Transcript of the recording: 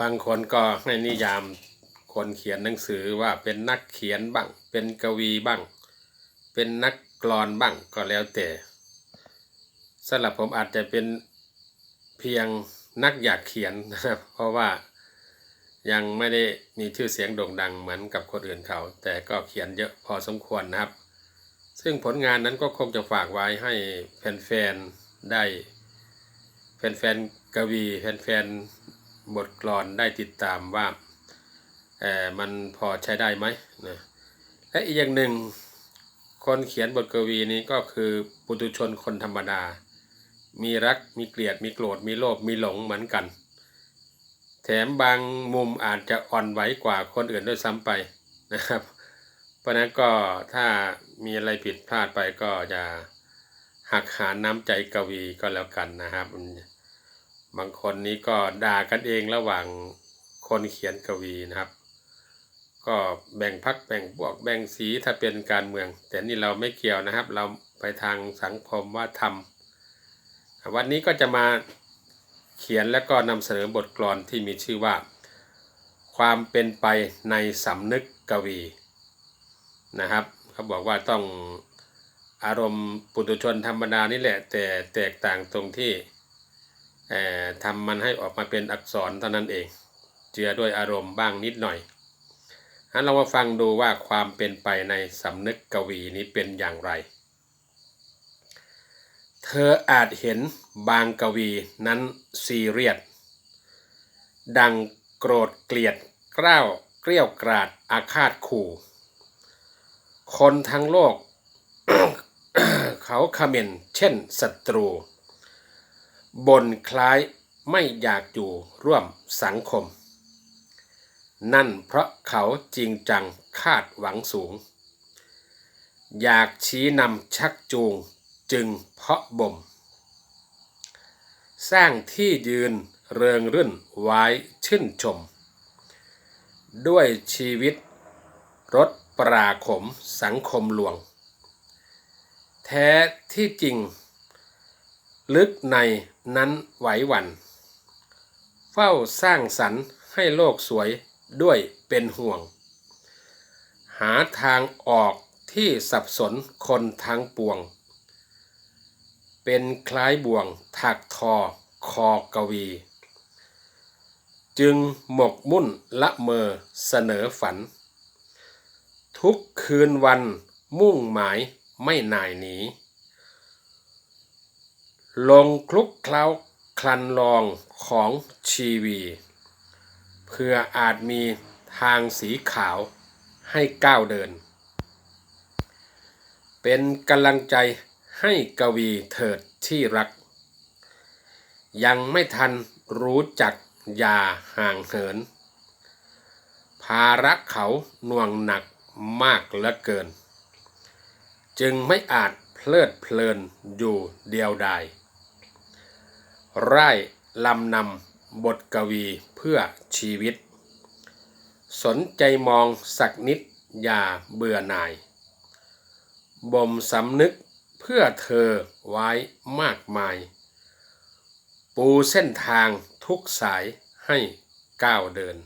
บางคนก็ให้นิยามคนเขียนหนังสือว่าเป็นนักเขียนบ้าง เป็นกวีบ้าง เป็นนักกลอนบ้างก็แล้วแต่สำหรับผมอาจจะเป็นเพียงนักอยากเขียนนะครับเพราะว่ายังไม่ได้มีชื่อเสียงโด่งดังเหมือนกับคนอื่นเขา แต่ก็เขียนเยอะพอสมควรนะครับ ซึ่งผลงานนั้นก็คงจะฝากไว้ให้แฟนๆได้แฟนๆกวีแฟนๆ บทกลอนได้ติดตามว่าเออมันพอใช้ได้ไหมนะและอีกอย่างหนึ่งคนเขียนบทกวีนี้ก็คือปุถุชนคนธรรมดา มีรักมีเกลียด มีโกรธ มีโลภ มีหลงเหมือนกัน แถมบางมุมอาจจะอ่อนไหวกว่าคนอื่นด้วยซ้ำไปนะครับ เพราะฉะนั้นก็ถ้ามีอะไรผิดพลาดไปก็จะหักหาน้ำใจกวีก็แล้วกันนะครับ บางคนนี้ก็ด่ากันเองระหว่างคนเขียนกวีนะครับ ก็แบ่งพักแบ่งพวกแบ่งสีถ้าเป็นการเมือง แต่นี่เราไม่เกี่ยวนะครับ เราไปทางสังคมว่าทำวันนี้ก็จะมาเขียนและก็นำเสนอบทกลอนที่มีชื่อว่า ความเป็นไปในสำนึกกวีนะครับเขาบอกว่าต้องอารมณ์ปุถุชนธรรมดานี่แหละ แต่แตกต่างตรงที่ ทำมันให้ออกมาเป็นอักษรเท่านั้นเอง เจือด้วยอารมณ์บ้างนิดหน่อยงั้นเรามาฟังดูว่าความเป็นไปในสำนึกกวีนี้เป็นอย่างไร เธออาจเห็นบางกวีนั้นซีเรียส ดังโกรธเกลียดกล้าวเกลี้ยวกราดอาฆาตขู่ คนทั้งโลก เขาคอมเมนเช่นศัตรู บ่นคล้ายไม่อยากอยู่ร่วมสังคม นั่นเพราะเขาจริงจังคาดหวังสูง อยากชี้นำชักจูงจึงเพาะบ่ม สร้างที่ยืนเริงรื่นไว้ชื่นชม ด้วยชีวิตรถปราขมสังคมหลวง แท้ที่จริง ลึกใน นั้นไหวหวันเฝ้าสร้างสรรค์ให้โลกสวยด้วยเป็นห่วง หาทางออกที่สับสนคนทั้งปวง เป็นคล้ายบ่วงถักทอคอกวี จึงหมกมุ่นละเมอเสนอฝัน ทุกคืนวันมุ่งหมายไม่นายหนี ลงคลุกเคล้าคลันลองของชีวี เพื่ออาจมีทางสีขาวให้ก้าวเดิน เป็นกำลังใจให้กวีเถิดที่รัก ยังไม่ทันรู้จักอย่าห่างเหิน ภาระเขาหน่วงหนักมากเหลือเกิน จึงไม่อาจเพลิดเพลินอยู่เดียวดาย ไร่ลำนำบทกวีเพื่อชีวิต สนใจมองสักนิดอย่าเบื่อหน่าย บ่มสำนึกเพื่อเธอไว้มากมาย ปูเส้นทางทุกสายให้ก้าวเดิน